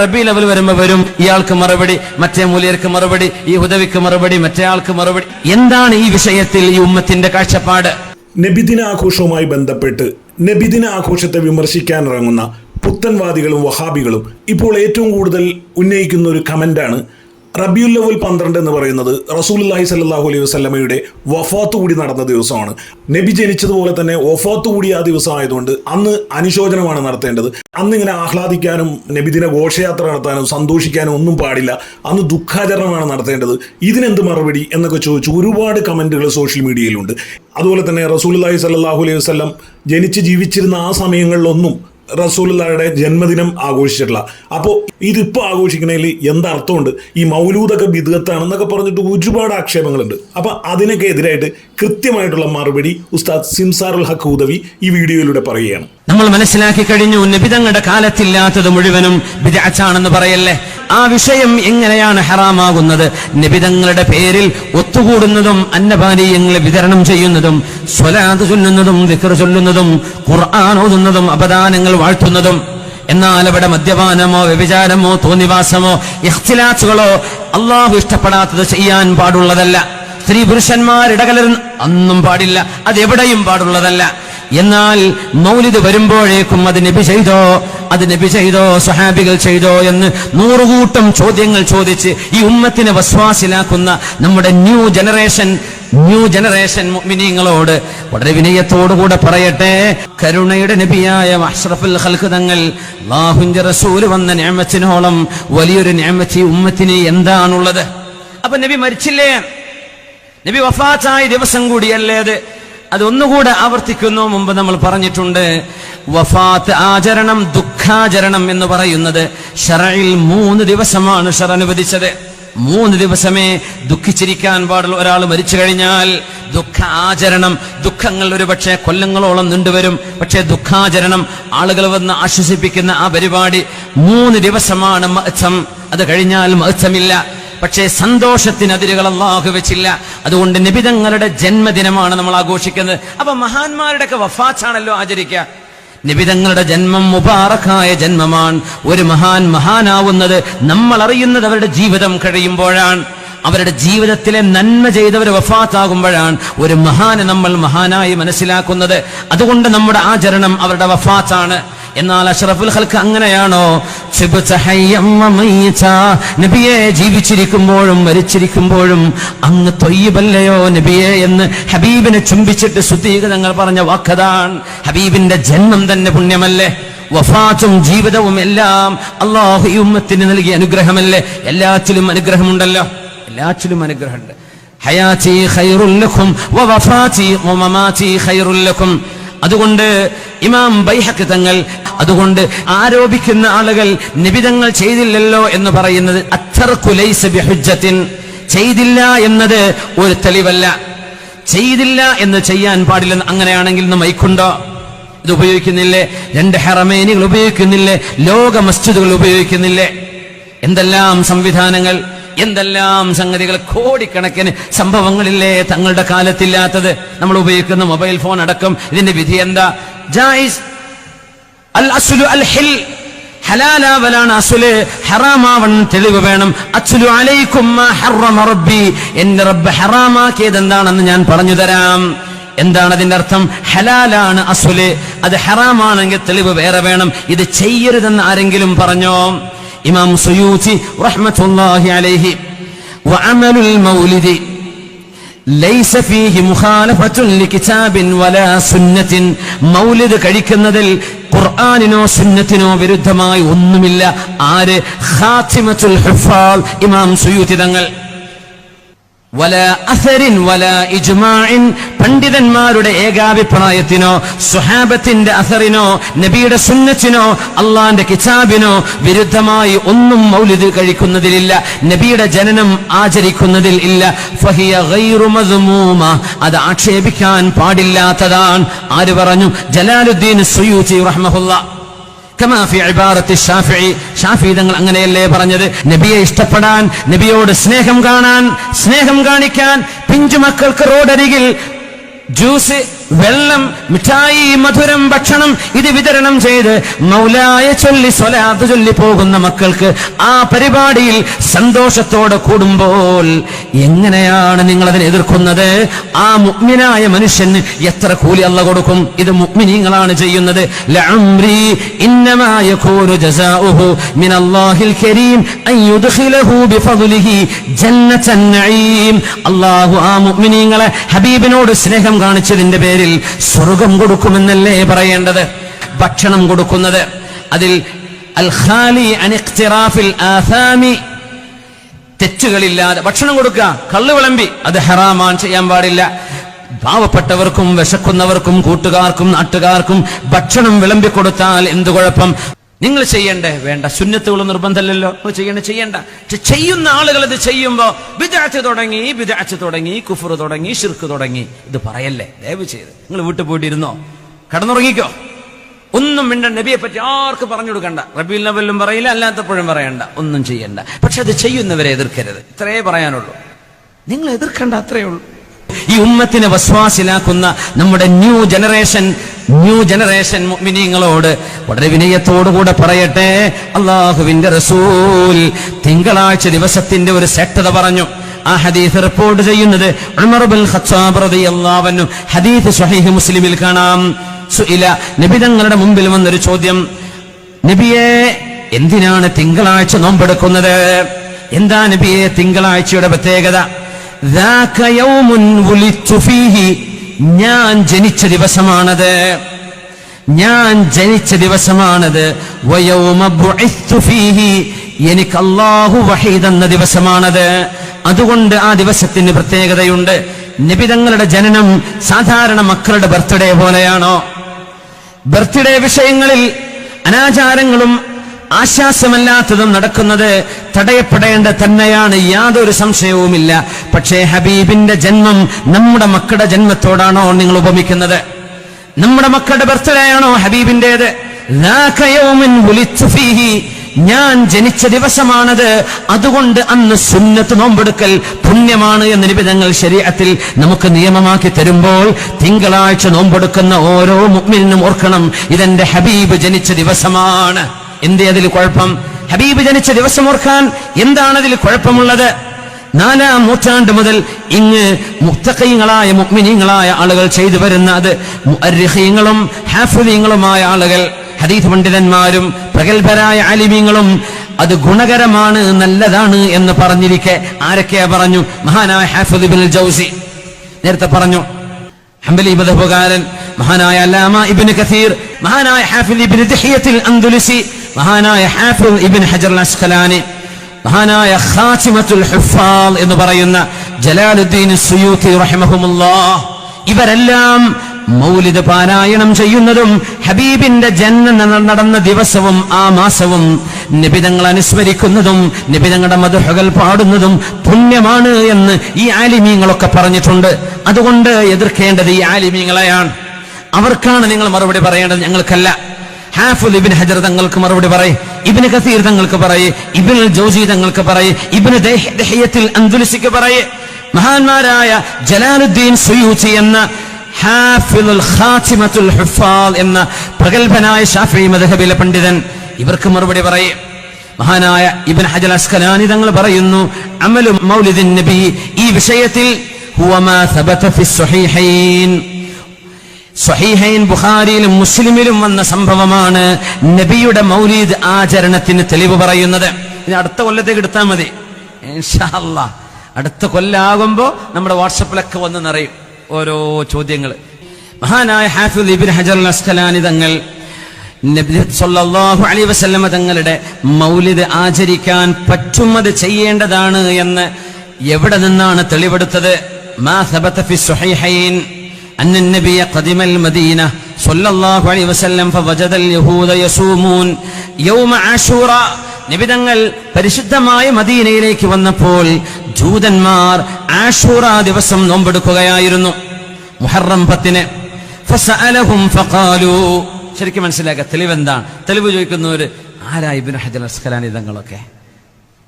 റബി ലെവൽ വരുമ്പോ വരും. ഇയാൾക്ക് മറുപടി മറ്റേ മൂലിയർക്ക് മറുപടി ഈ ഉദവിക്ക് മറുപടി മറ്റേ ആൾക്ക് മറുപടി. എന്താണ് ഈ വിഷയത്തിൽ ഈ ഉമ്മത്തിന്റെ കാഴ്ചപ്പാട്? നബിദിന ആഘോഷവുമായി ബന്ധപ്പെട്ട് നബിദിന ആഘോഷത്തെ വിമർശിക്കാൻ ഇറങ്ങുന്ന പുത്തൻവാദികളും വഹാബികളും ഇപ്പോൾ ഏറ്റവും കൂടുതൽ ഉന്നയിക്കുന്ന ഒരു കമന്റാണ് റബിയുൽ ലവൽ പന്ത്രണ്ട് എന്ന് പറയുന്നത് റസൂലുല്ലാഹി സല്ലാഹു അലൈഹി വസ്ലമയുടെ വഫാത്ത് കൂടി നടന്ന ദിവസമാണ്. നബി ജനിച്ചതുപോലെ തന്നെ വഫാത്ത് കൂടി ആ ദിവസം ആയതുകൊണ്ട് അന്ന് അനുശോചനമാണ് നടത്തേണ്ടത്. അന്ന് ഇങ്ങനെ ആഹ്ലാദിക്കാനും നബിദിന ഘോഷയാത്ര നടത്താനും സന്തോഷിക്കാനും ഒന്നും പാടില്ല. അന്ന് ദുഃഖാചരണമാണ് നടത്തേണ്ടത്. ഇതിനെന്ത് മറുപടി എന്നൊക്കെ ചോദിച്ചു ഒരുപാട് കമന്റുകൾ സോഷ്യൽ മീഡിയയിലുണ്ട്. അതുപോലെ തന്നെ റസൂലുല്ലാഹി സല്ലാഹു അലൈഹി വസ്ലം ജനിച്ച് ജീവിച്ചിരുന്ന ആ സമയങ്ങളിലൊന്നും റസൂലുള്ളാഹിയുടെ ജന്മദിനം ആഘോഷിച്ചിട്ടുള്ള. അപ്പോൾ ഇതിപ്പോൾ ആഘോഷിക്കുന്നതിൽ എന്തർത്ഥമുണ്ട് ഈ മൗലൂദൊക്കെ ബിദുഗത്താണെന്നൊക്കെ പറഞ്ഞിട്ട് ഒരുപാട് ആക്ഷേപങ്ങളുണ്ട്. അപ്പോൾ അതിനൊക്കെ എതിരായിട്ട് കൃത്യമായിട്ടുള്ള മറുപടി ഉസ്താദ് സിംസാറുൽ ഹക്ക് ഉദവി ഈ വീഡിയോയിലൂടെ പറയുകയാണ്. നമ്മൾ മനസ്സിലാക്കി കഴിഞ്ഞു നബിതങ്ങളുടെ കാലത്തില്ലാത്തത് മുഴുവനും വിദാച്ചാണെന്ന് പറയല്ലേ? ആ വിഷയം എങ്ങനെയാണ് ഹറാമാകുന്നത്? നബിതങ്ങളുടെ പേരിൽ ഒത്തുകൂടുന്നതും അന്നപാനീയങ്ങൾ വിതരണം ചെയ്യുന്നതും സ്വലാത് ചൊല്ലുന്നതും വിക്ര ചൊല്ലുന്നതും ഖുർആൻ ഓതുന്നതും അപദാനങ്ങൾ വാഴ്ത്തുന്നതും. എന്നാൽ അവിടെ മദ്യപാനമോ വ്യഭിചാരമോ തോന്നിവാസമോ ഇഖ്തിലാസുകളോ അള്ളാഹു ഇഷ്ടപ്പെടാത്തത് ചെയ്യാൻ പാടുള്ളതല്ല. സ്ത്രീ പുരുഷന്മാരിടകലരുന്ന് അന്നും പാടില്ല അതെവിടെയും പാടുള്ളതല്ല. എന്നാൽ മൗലിദ് വരുമ്പോഴേക്കും അത് നബി ചെയ്തോ അത് നബി ചെയ്തോ സഹാബികൾ ചെയ്തോ എന്ന് നൂറുകൂട്ടം ചോദ്യങ്ങൾ ചോദിച്ച് ഈ ഉമ്മത്തിനെ വസ്വാസിലാക്കുന്ന നമ്മുടെ ന്യൂ ജനറേഷൻ ന്യൂ ജനറേഷൻ മിനിങ്ങളോട് വളരെ വിനയത്തോടുകൂടെ പറയട്ടെ. കരുണയുടെ നബിയായ അഷ്റഫുൽ ഖൽഖ് തങ്ങൾ അല്ലാഹുവിന്റെ റസൂൽ വന്ന നിഅമത്തിനോളം വലിയൊരു നിഅമത്ത് ഈ ഉമ്മത്തിന് എന്താണുള്ളത്? അപ്പൊ നബി മരിച്ചില്ലേ? നബി വഫാത്തായ ദിവസം കൂടിയല്ലേ അത്? അതൊന്നുകൂടെ ആവർത്തിക്കുന്നു. മുമ്പ് നമ്മൾ പറഞ്ഞിട്ടുണ്ട് വഫാത്ത് ആചരണം ദുഃഖാചരണം എന്ന് പറയുന്നത് ഷറയിൽ മൂന്ന് ദിവസമാണ് ഷറ അനുവദിച്ചത്. മൂന്ന് ദിവസമേ ദുഃഖിച്ചിരിക്കാൻ പാടുള്ള ഒരാൾ മരിച്ചു കഴിഞ്ഞാൽ ദുഃഖ ആചരണം ദുഃഖങ്ങൾ ഒരു പക്ഷേ കൊല്ലങ്ങളോളം നീണ്ടുവരും. പക്ഷേ ദുഃഖാചരണം ആളുകൾ വന്ന് ആശ്വസിപ്പിക്കുന്ന ആ പരിപാടി മൂന്ന് ദിവസമാണ് മഹത്സം അത് കഴിഞ്ഞാൽ മഹത്സമില്ല പക്ഷേ സന്തോഷത്തിന് അതിരുകൾ അള്ളാഹു വെച്ചില്ല. അതുകൊണ്ട് നിബിതങ്ങളുടെ ജന്മദിനമാണ് നമ്മൾ ആഘോഷിക്കുന്നത്. അപ്പൊ മഹാന്മാരുടെ ഒക്കെ വഫാച്ചാണല്ലോ ആചരിക്കുക. നിബിതങ്ങളുടെ ജന്മം മുബാറക്കായ ജന്മമാണ്. ഒരു മഹാൻ മഹാനാവുന്നത് നമ്മൾ അറിയുന്നത് അവരുടെ ജീവിതം കഴിയുമ്പോഴാണ്. അവരുടെ ജീവിതത്തിലെ നന്മ ചെയ്തവർ വഫാത്താകുമ്പോഴാണ് ഒരു മഹാനെ നമ്മൾ മഹാനായി മനസ്സിലാക്കുന്നത്. അതുകൊണ്ട് നമ്മുടെ ആചരണം അവരുടെ വഫാത്താണ് എന്നാൽ അഷറഫുൽ ഹൽക്ക് അങ്ങനെയാണോ. നബിയെ ജീവിച്ചിരിക്കുമ്പോഴും മരിച്ചിരിക്കുമ്പോഴും അങ്ങ് തൊയ്യബല്ലയോ നബിയെ എന്ന് ഹബീബിനെ ചുംബിച്ചിട്ട് സുത്തീകതങ്ങൾ പറഞ്ഞ വാക്കതാണ്. ഹബീബിന്റെ ജന്മം തന്നെ പുണ്യമല്ലേ? വഫാത്തും ജീവിതവും എല്ലാം അള്ളാഹു ഈ ഉമ്മത്തിന് നൽകിയ അനുഗ്രഹമല്ലേ? എല്ലാറ്റിലും അനുഗ്രഹമുണ്ടല്ലോ? എല്ലാറ്റിലും അനുഗ്രഹമുണ്ട്. ഹയാത്തി ഖൈറുൽ ലക്കും വവഫാത്തി വമമാതി ഖൈറുൽ ലക്കും. അതുകൊണ്ട് ഇമാം ബൈഹക്ക് തങ്ങൾ അതുകൊണ്ട് ആരോപിക്കുന്ന ആളുകൾ നിബിതങ്ങൾ ചെയ്തില്ലല്ലോ എന്ന് പറയുന്നത് അത്തർ ലൈസ ബിഹുജത്തിൻ ചെയ്തില്ല എന്നത് ഒരു തെളിവല്ല. ചെയ്തില്ല എന്ന് ചെയ്യാൻ പാടില്ലെന്ന് അങ്ങനെയാണെങ്കിൽ ഇന്ന് മൈക്കുണ്ടോ? ഇത് ഉപയോഗിക്കുന്നില്ലേ? രണ്ട് ഹെറമേനികൾ ഉപയോഗിക്കുന്നില്ലേ? ലോക മസ്ജിദുകൾ ഉപയോഗിക്കുന്നില്ലേ? എന്തെല്ലാം സംവിധാനങ്ങൾ? എന്തെല്ലാം സംഗതികൾ കോടിക്കണക്കിന് സംഭവങ്ങളില്ലേ തങ്ങളുടെ കാലത്തില്ലാത്തത്? നമ്മൾ ഉപയോഗിക്കുന്ന മൊബൈൽ ഫോൺ അടക്കം. ഇതിന്റെ വിധി എന്താ? ജായിസ് അൽ അസുലു അൽ ഹിൽ. ഹലാലാവലാണ് അസുൽ. ഹറാമാവൺ തെളിവ് വേണം. അച്ചുലു അലൈക്കും റബ്ബി. എന്റെ റബ്ബ് ഹറാമാക്കിയത് എന്താണെന്ന് ഞാൻ പറഞ്ഞു തരാം. എന്താണ് അതിന്റെ അർത്ഥം? ഹലാലാണ് അസുൽ. അത് ഹറാമാണെങ്കിൽ തെളിവ് വേറെ വേണം. ഇത് ചെയ്യരുതെന്ന് ആരെങ്കിലും പറഞ്ഞോ? ഇമാം സുയൂത്തി റഹ്മത്തുള്ളാഹി അലൈഹി. വഅമലുൽ മൗലിദി. ലൈസ ഫീഹി മുഖാലഫത്തുൻ ലികിതാബിൻ വലാ സുന്നത്തിൻ. മൗലിദ് കഴിക്കുന്നതിൽ ഖുർആനിനോ സുന്നത്തിനോ വിരുദ്ധമായി ഒന്നുമില്ല. ആര്? ഖാത്തിമത്തുൽ ഹുഫാൽ ഇമാം സുയൂത്തി തങ്ങൾ. വല അസരിൻ വല ഇജ്മാഇൻ. പണ്ഡിതന്മാരുടെ ഏകാഭിപ്രായത്തിനോ സുഹാബത്തിന്റെ അസറിനോ നബിയുടെ സുന്നത്തിനോ അള്ളാന്റെ കിതാബിനോ വിരുദ്ധമായി ഒന്നും മൗലിദ് കഴിക്കുന്നതിലില്ല. നബിയുടെ ജനനം ആചരിക്കുന്നതിൽ ഇല്ല. അത് ആക്ഷേപിക്കാൻ പാടില്ലാത്തതാണ്. ആര് പറഞ്ഞു? ജലാലുദ്ദീൻ സുയൂജി റഹ്മഹുല്ല. തങ്ങൾ അങ്ങനെയല്ലേ പറഞ്ഞത്? നബിയെ ഇഷ്ടപ്പെടാൻ നബിയോട് സ്നേഹം കാണാൻ സ്നേഹം കാണിക്കാൻ പിഞ്ചു മക്കൾക്ക് റോഡരികിൽ ജ്യൂസ് വെള്ളം മിഠായി മധുരം ഭക്ഷണം ഇത് വിതരണം ചെയ്ത് മൗലായ ചൊല്ലി സ്വലാത്ത് ചൊല്ലി പോകുന്ന മക്കൾക്ക് ആ പരിപാടിയിൽ സന്തോഷത്തോടെ കൂടുമ്പോൾ എങ്ങനെയാണ് നിങ്ങൾ അതിനെ എതിർക്കുന്നത്? ആ മുഗ്മിനായ മനുഷ്യന് എത്ര കൂലി അല്ല കൊടുക്കും? ഇത് മുഗ്മിനീങ്ങളാണ് ചെയ്യുന്നത്. അള്ളാഹു ആ മുഗ്മിനീങ്ങളെ ഹബീബിനോട് സ്നേഹം കാണിച്ചതിന്റെ പേരിൽ സ്വർഗം കൊടുക്കുമെന്നല്ലേ പറയേണ്ടത്? ഭക്ഷണം കൊടുക്കുന്നത്. അതിൽ തെറ്റുകളില്ലാതെ ഭക്ഷണം കൊടുക്കുക. കള്ള് വിളമ്പി. അത് ഹറാമാൻ ചെയ്യാൻ പാടില്ല. പാവപ്പെട്ടവർക്കും വിശക്കുന്നവർക്കും കൂട്ടുകാർക്കും നാട്ടുകാർക്കും ഭക്ഷണം വിളമ്പി കൊടുത്താൽ എന്തു കുഴപ്പം? നിങ്ങൾ ചെയ്യണ്ടേ? വേണ്ട. സുന്നത്തുകൾ നിർബന്ധമല്ലല്ലോ. ചെയ്യണ്ട ചെയ്യണ്ട. ചെയ്യുന്ന ആളുകൾ ഇത് ചെയ്യുമ്പോ വിദാച്ച് തുടങ്ങി വിദാച്ച് തുടങ്ങി കുഫർ തുടങ്ങി ഷിർക്ക് തുടങ്ങി. ഇത് പറയല്ലേ? ദയവ് ചെയ്ത്. നിങ്ങൾ വീട്ടിൽ പോയിട്ടിരുന്നോ? കടന്നുറങ്ങിക്കോ? ഒന്നും മിണ്ട നബിയെ പറ്റി ആർക്ക് പറഞ്ഞു കൊടുക്കണ്ട. റബീൽ നബലും പറയില്ല അല്ലാത്തപ്പോഴും പറയണ്ട. ഒന്നും ചെയ്യണ്ട. പക്ഷെ അത് ചെയ്യുന്നവരെ എതിർക്കരുത്. ഇത്രേ പറയാനുള്ളൂ. നിങ്ങൾ എതിർക്കണ്ട അത്രേ ഉള്ളൂ. ഈ ഉമ്മത്തിനെ വസ്വാസിലാക്കുന്ന നമ്മുടെ ന്യൂ ജനറേഷൻ ന്യൂ ജനറേഷൻ മുഅ്മിനീങ്ങളോട് വളരെ വിനയത്തോടുകൂടെ പറയട്ടെ അള്ളാഹുവിന്റെ റസൂൽ തിങ്കളാഴ്ച ദിവസത്തിന്റെ ഒരു ശ്രേഷ്ഠത പറഞ്ഞു ആ ഹദീസ് റിപ്പോർട്ട് ചെയ്യുന്നത് ഉമർ ബിൻ ഖത്താബ് റളിയല്ലാഹു അൻഹു ഹദീസ് സ്വഹീഹ് മുസ്ലിമിൽ കാണാം സുഇല നബി തങ്ങളുടെ മുമ്പിൽ വന്നൊരു ചോദ്യം നബിയെ എന്തിനാണ് തിങ്കളാഴ്ച നോമ്പെടുക്കുന്നത് എന്താ നബിയെ തിങ്കളാഴ്ചയുടെ പ്രത്യേകത ذاك يوم ولدت فيه ഞാൻ ജനിച്ച ദിവസമാണത്. ഞാൻ ജനിച്ച ദിവസമാണത്. എനിക്ക് അള്ളാഹു വഹീതെന്ന ദിവസമാണത്. അതുകൊണ്ട് ആ ദിവസത്തിന് പ്രത്യേകതയുണ്ട്. നിബിതങ്ങളുടെ ജനനം സാധാരണ മക്കളുടെ ബർത്ത്ഡേ പോലെയാണോ? ബർത്ത്ഡേ വിഷയങ്ങളിൽ അനാചാരങ്ങളും ആശ്വാസമല്ലാത്തതും നടക്കുന്നത് തടയപ്പെടേണ്ട തന്നെയാണ് യാതൊരു സംശയവുമില്ല. പക്ഷേ ഹബീബിന്റെ ജന്മം നമ്മുടെ മക്കളുടെ ജന്മത്തോടാണോ നിങ്ങൾ ഉപമിക്കുന്നത്? നമ്മുടെ മക്കളുടെ ബർത്ത്ഡേ ആണോ ഹബീബിന്റേത് ഞാൻ ജനിച്ച ദിവസമാണത്. അതുകൊണ്ട് അന്ന് സുന്നത്ത് നോമ്പെടുക്കൽ പുണ്യമാണ് എന്ന നിബിധങ്ങൾ ശരീരത്തിൽ നമുക്ക് നിയമമാക്കി തരുമ്പോൾ തിങ്കളാഴ്ച നോമ്പെടുക്കുന്ന ഓരോ മുഗ്മിനും ഓർക്കണം ഇതെന്റെ ഹബീബ് ജനിച്ച ദിവസമാണ്. എന്തേ അതിൽ കുഴപ്പം? ഹബീബ് ജനിച്ച ദിവസം ഓർക്കാൻ എന്താണ് അതിൽ കുഴപ്പമുള്ളത്? നാലാം നൂറ്റാണ്ട് മുതൽ ഇങ്ങ് മുത്തഖീങ്ങളായ മുക്മിനീങ്ങളായ ആളുകൾ ചെയ്തു വരുന്ന അത് അർഹയങ്ങളും ഹാഫുദീങ്ങളുമായ ആളുകൾ ഹദീസ് പണ്ഡിതന്മാരും പ്രഗത്ഭരായ അലിമീങ്ങളും അത് ഗുണകരമാണ് നല്ലതാണ് എന്ന് പറഞ്ഞിരിക്കെ ആരൊക്കെയാ പറഞ്ഞു? മഹാനായ ഹാഫിദ് ജൗസി നേരത്തെ പറഞ്ഞു ഹംബലി മദഹബുകാരൻ മഹാനായ അല്ലാമ ഇബിൻ കസീർ മഹാനായ ഹാഫിദ് ഇബ്നു അന്തുലിസി മഹാനായ ഹാഫിദ് ഇബിൻ ഹജർ അസ്ഖലാനി മഹാനായ ഖാസിമത്തുൽ ഹുഫാൽ എന്ന് പറയുന്ന ജലാലുദ്ദീൻ സുയൂത്തി റഹ്മഹുമുല്ലാ ഇവരെല്ലാം മൗലിദ് പാരായണം ചെയ്യുന്നതും ഹബീബിന്റെ ജന്മം നടന്ന ദിവസവും ആ മാസവും നിബിതങ്ങൾ അനുസ്മരിക്കുന്നതും നിബിതങ്ങളുടെ മധുഹകൾ പാടുന്നതും പുണ്യമാണ് എന്ന് ഈ ആലിമീങ്ങളൊക്കെ പറഞ്ഞിട്ടുണ്ട്. അതുകൊണ്ട് എതിർക്കേണ്ടത് ഈ ആലിമീങ്ങളെയാണ്. അവർക്കാണ് നിങ്ങൾ മറുപടി പറയേണ്ടത്. ഞങ്ങൾക്കല്ല. ഹാഫുൽ ഇബിൻ ഹജർ തങ്ങൾക്ക് മറുപടി പറയും. ഇബിന് കസീർ തങ്ങൾക്ക് പറയേ. ഇബിൻ ജോജി തങ്ങൾക്ക് പറയേ. ഇബിന് ദഹ്യത്തിൽ അന്തുലിസിക്ക് പറയേ. മഹാന്മാരായ ജലാലുദ്ദീൻ സുയൂച്ചി എന്ന ഹാഫിലുൽ ഹുഫാൽ എന്ന പ്രഗത്ഭനായ ഷാഫി മദഹബിലെ പണ്ഡിതൻ ഇവർക്ക് മറുപടി പറയേ. മഹാനായ ഇബിൻ ഹജൽ അസ്കലാനി തങ്ങൾ പറയുന്നു അമലു മൗലിദിൻ നബി ഈ വിഷയത്തിൽ ഹുവമാ സബത ഫി സ്വഹീഹൈൻ. സ്വഹീഹൈൻ ബുഹാരിയിലും മുസ്ലിമിലും വന്ന സംഭവമാണ് നബിയുടെ മൗലീദ് ആചരണത്തിന് തെളിവ് പറയുന്നത്. ഇനി അടുത്ത കൊല്ലത്തേക്ക് എടുത്താൽ മതി. അടുത്ത കൊല്ലാകുമ്പോ നമ്മുടെ വാട്സപ്പിലൊക്കെ വന്ന് നിറയും ഓരോ ചോദ്യങ്ങൾ. മഹാനായ ഹാഫിദ് ഇബിൻ ഹജർ അസ്കലാനി തങ്ങൾ സൊല്ലാഹു അലൈ വസല്ലമ തങ്ങളുടെ മൗലിദ് ആചരിക്കാൻ പറ്റുമത് ചെയ്യേണ്ടതാണ് എന്ന് എവിടെ നിന്നാണ് തെളിവെടുത്തത്? മാ സബത്ത് ഫി സ്വഹൈഹൈൻ. أن النبي قدم المدينة صلى الله عليه وسلم فوجد اليهود يصومون يوم عاشوراء നിബിതങ്ങൾ പരിശുദ്ധമായ മദീനയിലേക്ക് വന്നപ്പോൾ ജൂതന്മാർ ആഷൂറ ദിവസം നോമ്പെടുക്കുകയായിരുന്നു മുഹറം പത്തിന് ഫസഅലഹും ഫഖാലു ശരിക്കും മനസ്സിലാക്കുക തെളിവെന്താണ് തെളിവ് ചോദിക്കുന്നവര് ആരാ ഇബ്നു ഹജർ അസ്കലാനി തങ്ങളൊക്കെ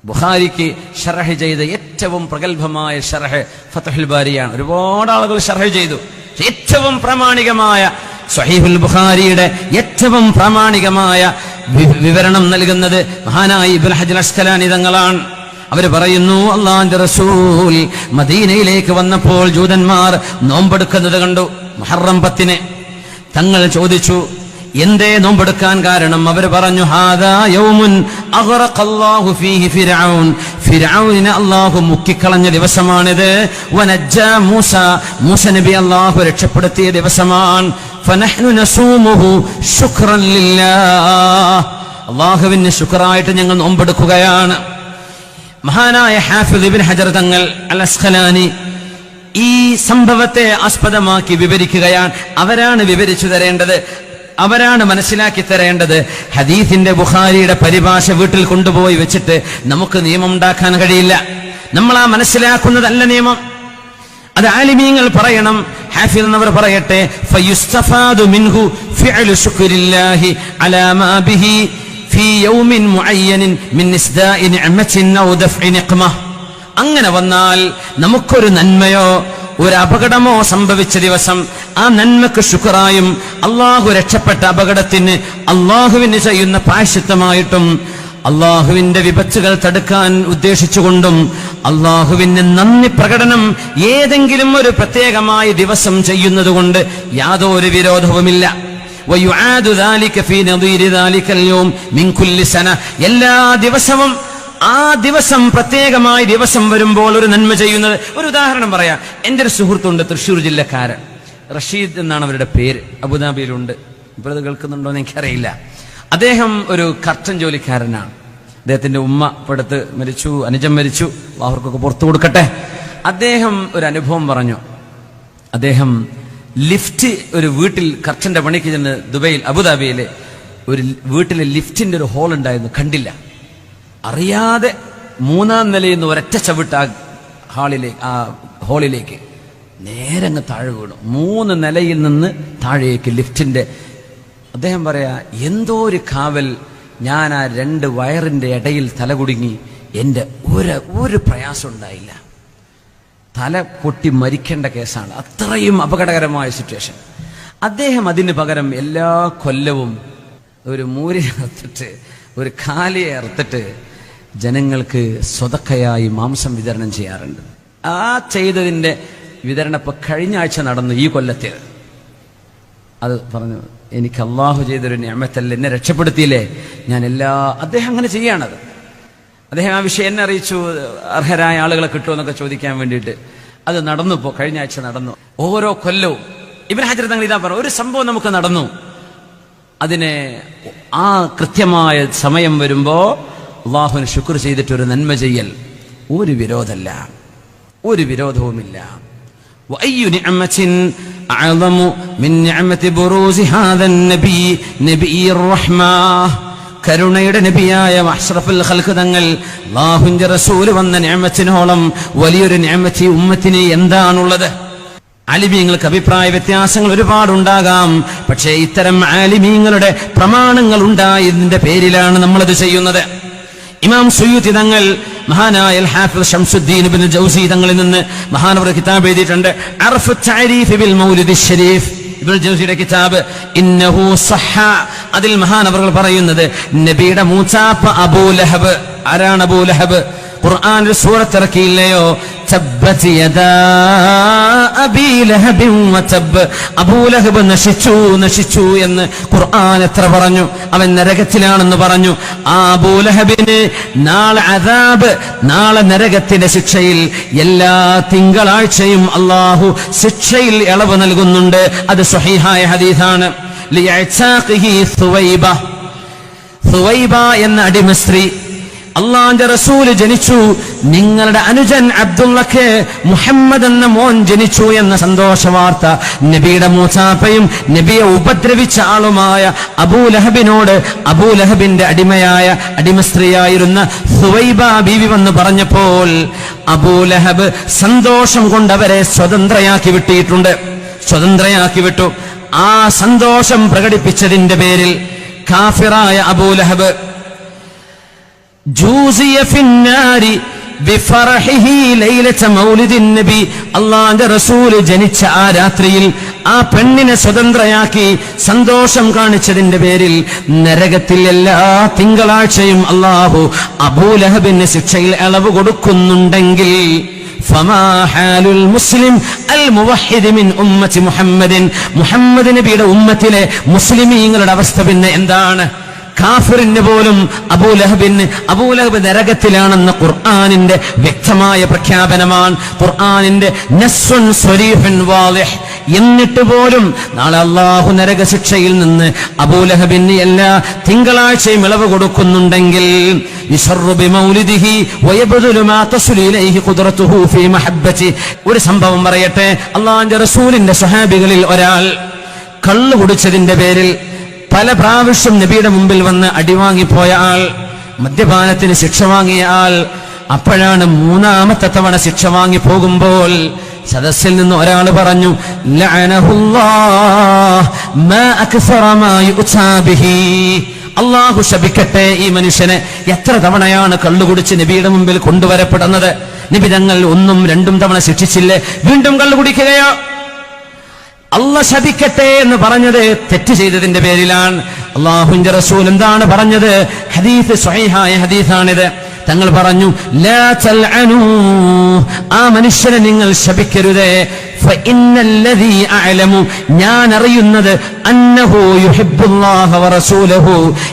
ബുഖാരിക്ക് ഷറഹ് ചെയ്ത ഏറ്റവും പ്രഗത്ഭമായ ഷറഹ് ഫതഹുൽ ബാരിയാണ് ഒരുപാട് ആളുകൾ ഷറഹ് ചെയ്തു ഏറ്റവും പ്രാമാണികമായ സഹീഹുൽ ബുഖാരിയുടെ ഏറ്റവും പ്രാമാണികമായ വിവരണം നൽകുന്നത് മഹാനായി ഇബ്ൻ ഹജർ അസ്കലാനി തങ്ങളാണ്. അവർ പറയുന്നു അള്ളാന്റെ റസൂൽ മദീനയിലേക്ക് വന്നപ്പോൾ ജൂതന്മാർ നോമ്പെടുക്കുന്നത് കണ്ടു മുഹറം പത്തിന്. തങ്ങൾ ചോദിച്ചു എന്തേ നോമ്പെടുക്കാൻ കാരണം? അവർ പറഞ്ഞു ഫിർഔനിനെ അല്ലാഹു മുക്കിക്കളഞ്ഞ ദിവസമാണിത്. വനജ്ജ മൂസ മൂസ നബി അള്ളാഹു രക്ഷപ്പെടുത്തിയ ദിവസമാണ്. അള്ളാഹുവിന് ശുക്രായിട്ട് ഞങ്ങൾ നോമ്പെടുക്കുകയാണ്. മഹാനായ ഹാഫിദ് ഇബ്ൻ ഹജർ തങ്ങൾ അലസ്ഖലാനി ഈ സംഭവത്തെ ആസ്പദമാക്കി വിവരിക്കുകയാണ്. അവരാണ് വിവരിച്ചു തരേണ്ടത്. അവരാണ് മനസ്സിലാക്കി തരേണ്ടത്. ഹദീഫിന്റെ ബുഖാരിയുടെ പരിഭാഷ വീട്ടിൽ കൊണ്ടുപോയി വെച്ചിട്ട് നമുക്ക് നിയമം ഉണ്ടാക്കാൻ കഴിയില്ല. നമ്മൾ ആ മനസ്സിലാക്കുന്നതല്ല നിയമം. അത് ആലിമീങ്ങൾ പറയണം. ഹാഫിൽ എന്നവർ പറയട്ടെ മിൻഹു ശുക്രില്ലാഹി ബിഹി ഫീ യൗമിൻ മിൻ ഇസ്ദാഇ ഔ ദഫ്ഇ അങ്ങനെ വന്നാൽ നമുക്കൊരു നന്മയോ ഒരു അപകടമോ സംഭവിച്ച ദിവസം ആ നന്മക്ക് ശുക്രായും അള്ളാഹു രക്ഷപ്പെട്ട അപകടത്തിന് അള്ളാഹുവിന് ചെയ്യുന്ന പ്രായശിത്തമായിട്ടും അള്ളാഹുവിന്റെ വിപച്ചുകൾ തടുക്കാൻ ഉദ്ദേശിച്ചുകൊണ്ടും അള്ളാഹുവിന്റെ നന്ദി പ്രകടനം ഏതെങ്കിലും ഒരു പ്രത്യേകമായ ദിവസം ചെയ്യുന്നത് കൊണ്ട് യാതൊരു വിരോധവുമില്ല. എല്ലാ ദിവസവും ആ ദിവസം പ്രത്യേകമായി ദിവസം വരുമ്പോൾ ഒരു നന്മ ചെയ്യുന്നത് ഒരു ഉദാഹരണം പറയാം. എന്റെ ഒരു സുഹൃത്തുണ്ട് തൃശൂർ ജില്ലക്കാരൻ. റഷീദ് എന്നാണ് അവരുടെ പേര്. അബുദാബിയിലുണ്ട്. ഇപ്പോൾ അത് കേൾക്കുന്നുണ്ടോ എന്ന് എനിക്കറിയില്ല. അദ്ദേഹം ഒരു കർട്ടൻ ജോലിക്കാരനാണ്. അദ്ദേഹത്തിന്റെ ഉമ്മ പടുത്ത് മരിച്ചു അനുജം മരിച്ചു. അവർക്കൊക്കെ പുറത്തു കൊടുക്കട്ടെ. അദ്ദേഹം ഒരു അനുഭവം പറഞ്ഞു. അദ്ദേഹം ലിഫ്റ്റ് ഒരു വീട്ടിൽ കർട്ടന്റെ പണിക്ക് ചെന്ന് ദുബൈയിൽ അബുദാബിയിലെ ഒരു വീട്ടിലെ ലിഫ്റ്റിന്റെ ഒരു ഹോൾ ഉണ്ടായിരുന്നു. കണ്ടില്ല. അറിയാതെ മൂന്നാം നിലയിൽ നിന്ന് ഒരൊറ്റ ചവിട്ട് ആ ഹാളിലേക്ക് ആ ഹോളിലേക്ക് നേരെ അങ്ങ് താഴെ വീണു. മൂന്ന് നിലയിൽ നിന്ന് താഴേക്ക് ലിഫ്റ്റിന്റെ അദ്ദേഹം പറയാ എന്തോ ഒരു കാവൽ. ഞാൻ ആ രണ്ട് വയറിന്റെ ഇടയിൽ തലകുടുങ്ങി. എന്റെ ഒരു ഒരു പ്രയാസം ഉണ്ടായില്ല. തല പൊട്ടി മരിക്കേണ്ട കേസാണ്. അത്രയും അപകടകരമായ സിറ്റുവേഷൻ അദ്ദേഹം അതിന് പകരം എല്ലാ കൊല്ലവും ഒരു മൂരി അറുത്തിട്ട് ഒരു കാലിയെ അറുത്തിട്ട് ജനങ്ങൾക്ക് സ്വതക്കയായി മാംസം വിതരണം ചെയ്യാറുണ്ട്. ആ ചെയ്തതിന്റെ വിതരണം ഇപ്പൊ കഴിഞ്ഞ ആഴ്ച നടന്നു ഈ കൊല്ലത്തിൽ അത് പറഞ്ഞു എനിക്ക് അള്ളാഹു ചെയ്തൊരു ഞാമത്തല്ല എന്നെ രക്ഷപ്പെടുത്തിയില്ലേ? ഞാൻ എല്ലാ അദ്ദേഹം അങ്ങനെ ചെയ്യാണത് അദ്ദേഹം ആ വിഷയം എന്നെ അറിയിച്ചു അർഹരായ ആളുകളെ കിട്ടുമെന്നൊക്കെ ചോദിക്കാൻ വേണ്ടിയിട്ട്. അത് നടന്നു ഇപ്പോ കഴിഞ്ഞ ആഴ്ച നടന്നു. ഓരോ കൊല്ലവും. ഇവൻ ഹാജർ തങ്ങൾ ഇതാ പറഞ്ഞു ഒരു സംഭവം നമുക്ക് നടന്നു. അതിനെ ആ കൃത്യമായ സമയം വരുമ്പോ അള്ളാഹുവിന് ശുക്ർ ചെയ്തിട്ടൊരു നന്മ ചെയ്യൽ ഒരു വിരോധമല്ല ഒരു വിരോധവുമില്ല. وأي نعمة أعظم من نعمة بروز هذا النبي نبي الرحمة കരുണയുടെ നബിയായ അഷ്റഫുൽ ഖൽഖ് തങ്ങൾ അല്ലാഹുവിന്റെ റസൂൽ വന്ന നിഅമത്തിനോളം വലിയൊരു നിഅമത്ത് ഈ ഉമ്മത്തിന് എന്താണുള്ളത് ആലിമീങ്ങൾക്ക് അഭിപ്രായ വ്യത്യാസങ്ങൾ ഒരുപാടുണ്ടാകാം പക്ഷേ ഇത്തരം ആലിമീങ്ങളുടെ പ്രമാണങ്ങൾ ഉണ്ടായതിന്റെ പേരിലാണ് നമ്മളത് ചെയ്യുന്നത് ഇമാം സുയൂത്തി തങ്ങൾ മഹാനായ ഹാഫിദ് ഷംസുദ്ദീൻ ഇബ്നു ജൗസി തങ്ങളിൽ നിന്ന് മഹാനവർ കിതാബ് എഴുതിയിട്ടുണ്ട്. അർഫു തഅരീഫ് ബിൽ മൗലിദി ഷരീഫ്. ഇബ്നുൽ ജൗസിയുടെ കിതാബ് ഇന്നഹു സഹ അതിൽ മഹാനവറുകൾ പറയുന്നത് നബിയുടെ മൂസാപ്പ അബൂ ലഹബ്. ആരാണ് അബൂ ലഹബ്? ഖുർആൻ സൂറത്ത് ഇറക്കിയില്ലയോ? തബ്ബത് യദാ അബീ ലഹബിൻ വതബ്. അബൂ ലഹബ് നശിച്ചു നശിച്ചു എന്ന് ഖുർആൻ എത്ര പറഞ്ഞു? അവൻ നരകത്തിലാണെന്ന് പറഞ്ഞു. ആ അബൂ ലഹബിന് നാളെ അദാബ് നാളെ നരകത്തിന്റെ ശിക്ഷയിൽ എല്ലാ തിങ്കളാഴ്ചയും അള്ളാഹു ശിക്ഷയിൽ ഇളവ് നൽകുന്നുണ്ട്. അത് സ്വഹീഹായ ഹദീസാണ്. എന്ന അടിമ സ്ത്രീ അള്ളാന്റെ റസൂൽ ജനിച്ചു. നിങ്ങളുടെ അനുജൻ അബ്ദുള്ളക്ക് മുഹമ്മദ് എന്ന മോൻ ജനിച്ചു എന്ന സന്തോഷ വാർത്ത നബിയുടെ മൂസാപ്പയും നബിയെ ഉപദ്രവിച്ച ആളുമായ അബൂലഹബിനോട് അബൂലഹബിന്റെ അടിമയായ അടിമ സ്ത്രീയായിരുന്ന സുവൈബ ബീവി വന്ന് പറഞ്ഞപ്പോൾ അബൂലഹബ് സന്തോഷം കൊണ്ടവരെ സ്വതന്ത്രയാക്കി വിട്ടിട്ടുണ്ട് സ്വതന്ത്രയാക്കി വിട്ടു. ആ സന്തോഷം പ്രകടിപ്പിച്ചതിന്റെ പേരിൽ കാഫിറായ അബൂലഹബ് അള്ളാന്റെ റസൂൽ ജനിച്ച ആ രാത്രിയിൽ ആ പെണ്ണിനെ സ്വതന്ത്രയാക്കി സന്തോഷം കാണിച്ചതിന്റെ പേരിൽ നരകത്തിൽ എല്ലാ തിങ്കളാഴ്ചയും അള്ളാഹു അബൂലഹബിന് ശിക്ഷയിൽ ഇളവ് കൊടുക്കുന്നുണ്ടെങ്കിൽ മുസ്ലിം അൽ മുവഹിദിമിൻ ഉമ്മത്തി മുഹമ്മദിൻ. മുഹമ്മദ് നബിയുടെ ഉമ്മത്തിലെ മുസ്ലിമീങ്ങളുടെ അവസ്ഥ പിന്നെ എന്താണ്? കാഫിറിന് പോലും അബൂലഹബിന് അബൂലഹബ് നരകത്തിലാണെന്ന ഖുർആാനിന്റെ വ്യക്തമായ പ്രഖ്യാപനമാണ്. ഖുർആാനിന്റെ എന്നിട്ട് പോലും നാളെ അള്ളാഹു നരക ശിക്ഷയിൽ നിന്ന് അബൂലഹബിന് എല്ലാ തിങ്കളാഴ്ചയും ഇളവ് കൊടുക്കുന്നുണ്ടെങ്കിൽ ഒരു സംഭവം പറയട്ടെ അള്ളാഹിന്റെ റസൂലിന്റെ സഹാബികളിൽ ഒരാൾ കള്ളു കുടിച്ചതിന്റെ പേരിൽ പല പ്രാവശ്യം നബിയുടെ മുമ്പിൽ വന്ന് അടിവാങ്ങിപ്പോയ ആൾ മദ്യപാനത്തിന് ശിക്ഷ വാങ്ങിയ ആൾ അപ്പോഴാണ് മൂന്നാമത്തെ തവണ ശിക്ഷ വാങ്ങി പോകുമ്പോൾ സദസ്സിൽ നിന്ന് ഒരാൾ പറഞ്ഞു അള്ളാഹു ശപിക്കട്ടെ ഈ മനുഷ്യനെ. എത്ര തവണയാണ് കള്ളുകുടിച്ച് നബിയുടെ മുമ്പിൽ കൊണ്ടുവരപ്പെടുന്നത്? നിബിതങ്ങൾ ഒന്നും രണ്ടും തവണ ശിക്ഷിച്ചില്ലേ? വീണ്ടും കള്ളു അല്ല ശപിക്കട്ടെ എന്ന് പറഞ്ഞത് തെറ്റ് ചെയ്തതിന്റെ പേരിലാണ്. അള്ളാഹുവിന്റെ റസൂൽ എന്താണ് പറഞ്ഞത്? ഹദീഫ് സ്വൈഹായ ഹദീഫാണിത് തങ്ങൾ പറഞ്ഞു. ആ മനുഷ്യനെ നിങ്ങൾ ശപിക്കരുതേ. ഞാൻ അറിയുന്നത്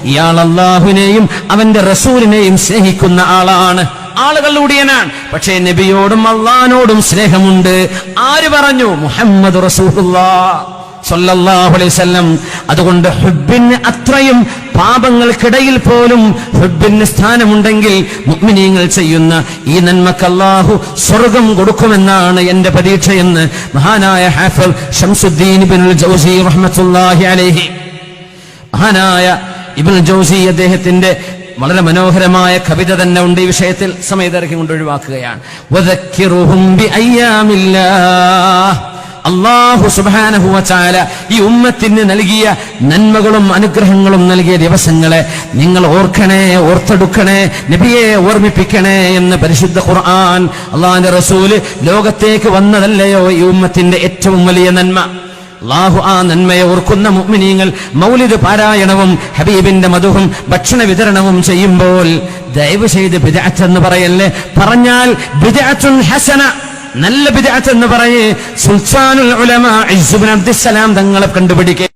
ഇയാൾ അള്ളാഹുവിനെയും അവന്റെ റസൂലിനെയും സ്നേഹിക്കുന്ന ആളാണ്. ആളുകളുടിയനാണ് പക്ഷേ നബിയോടും അള്ളഹാനോടും സ്നേഹമുണ്ട്. ആര് പറഞ്ഞു? മുഹമ്മദ് അതുകൊണ്ട് ഹുബിന് അത്രയും പാപങ്ങൾക്കിടയിൽ പോലും ഹുബിന് സ്ഥാനമുണ്ടെങ്കിൽ മുഗ്മിനീങ്ങൾ ചെയ്യുന്ന ഈ നന്മക്ക് സ്വർഗം കൊടുക്കുമെന്നാണ് എന്റെ പ്രതീക്ഷയെന്ന് മഹാനായ ഹാഫൽ ഷംസുദ്ദീൻ ഇബ്നുൽ ജോസി മഹാനായ ഇബിൻ ജോസി അദ്ദേഹത്തിന്റെ വളരെ മനോഹരമായ കവിത തന്നെ ഉണ്ട് ഈ വിഷയത്തിൽ. സമയത്തിറക്കി കൊണ്ട് ഒഴിവാക്കുകയാണ്. അള്ളാഹു സുബ്ഹാനഹു വതആല ഈ ഉമ്മത്തിന് നൽകിയ നന്മകളും അനുഗ്രഹങ്ങളും നൽകിയ ദിവസങ്ങളെ നിങ്ങൾ ഓർക്കണേ ഓർത്തെടുക്കണേ നബിയെ ഓർമ്മിപ്പിക്കണേ എന്ന് പരിശുദ്ധ ഖുർആൻ അള്ളാഹിന്റെ റസൂൽ ലോകത്തേക്ക് വന്നതല്ലയോ ഈ ഉമ്മത്തിന്റെ ഏറ്റവും വലിയ നന്മ? അള്ളാഹു ആ നന്മയെ ഓർക്കുന്ന മുഗ്മിനീങ്ങൾ മൗലിദ് പാരായണവും ഹബീബിന്റെ മധുവും ഭക്ഷണ വിതരണവും ചെയ്യുമ്പോൾ ദയവ് ചെയ്ത് എന്ന് പറയല്ലേ? പറഞ്ഞാൽ ഹസന നല്ല ബിദഅത്ത് എന്ന് പറയേ. സുൽത്താനുൽ ഉലമ തങ്ങളെ കണ്ടുപിടിക്കുക